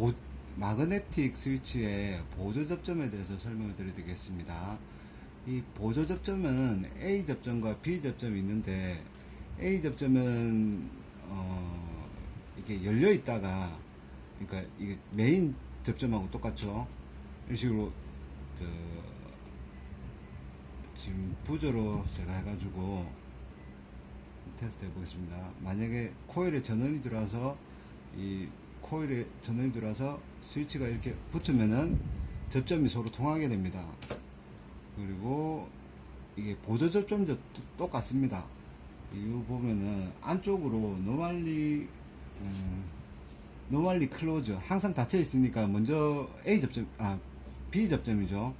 보, 마그네틱 스위치의 보조 접점에 대해서 설명을 드리겠습니다. 이 보조 접점은 A 접점과 B 접점이 있는데 A 접점은 어, 이게 열려 있다가 그러니까 이게 메인 접점하고 똑같죠. 이런 식으로 저 지금 부저로 제가 해가지고 테스트 해보겠습니다. 만약에 코일에 전원이 들어와서 이 코일에 전원이 들어와서 스위치가 이렇게 붙으면은 접점이 서로 통하게 됩니다. 그리고 이게 보조 접점도 또- 똑같습니다. 이거 보면은 안쪽으로 노말리 음, 노말리 클로즈 항상 닫혀 있으니까 먼저 A 접점 아 B 접점이죠.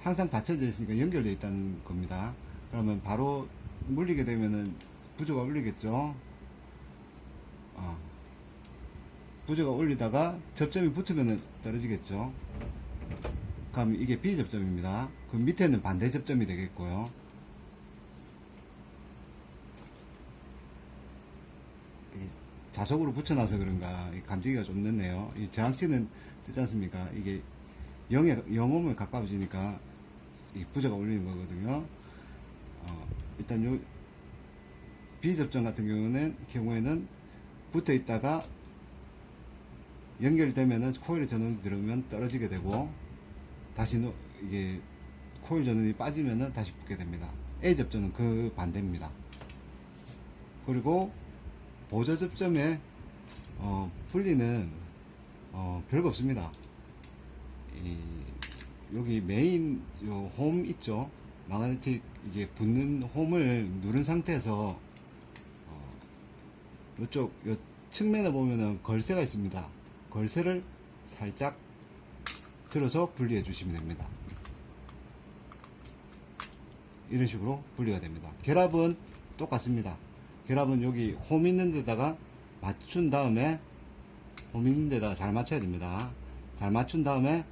항상 닫혀져 있으니까 연결되어 있다는 겁니다. 그러면 바로 물리게 되면은 부조가 울리겠죠. 어. 부조가 울리다가 접점이 붙으면은 떨어지겠죠. 그럼 이게 B 접점입니다. 그럼 밑에는 반대 접점이 되겠고요. 이 자석으로 붙여놔서 그런가 이 감지기가 좀 늦네요. 이 저항치는 뜨지 않습니까? 이게 0에 0오면 가까워지니까 이 부저가 울리는 거거든요. 어, 일단 요 비접점 같은 경우는 경우에는 붙어 있다가 연결되면은 코일에 전원이 들어오면 떨어지게 되고 다시 노- 이게 코일 전원이 빠지면은 다시 붙게 됩니다. A 접점은 그 반대입니다. 그리고 보조 접점의 어, 분리는 어, 별거 없습니다. 이, 여기 메인 요 홈 있죠? 마그네틱 이게 붙는 홈을 누른 상태에서 어, 요쪽 요 측면에 보면은 걸쇠가 있습니다. 걸쇠를 살짝 들어서 분리해 주시면 됩니다. 이런 식으로 분리가 됩니다. 결합은 똑같습니다. 결합은 여기 홈 있는 데다가 맞춘 다음에 홈 있는 데다가 잘 맞춰야 됩니다. 잘 맞춘 다음에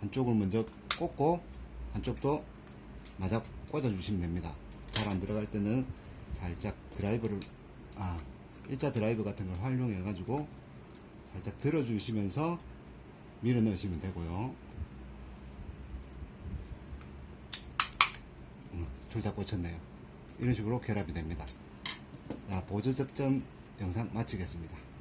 한쪽을 먼저 꽂고 한쪽도 맞아 꽂아 주시면 됩니다. 잘 안 들어갈 때는 살짝 드라이버를 아 일자 드라이버 같은 걸 활용해 가지고 살짝 들어 주시면서 밀어 넣으시면 되고요. 음, 둘다 꽂혔네요. 이런 식으로 결합이 됩니다. 자, 보조 접점 영상 마치겠습니다.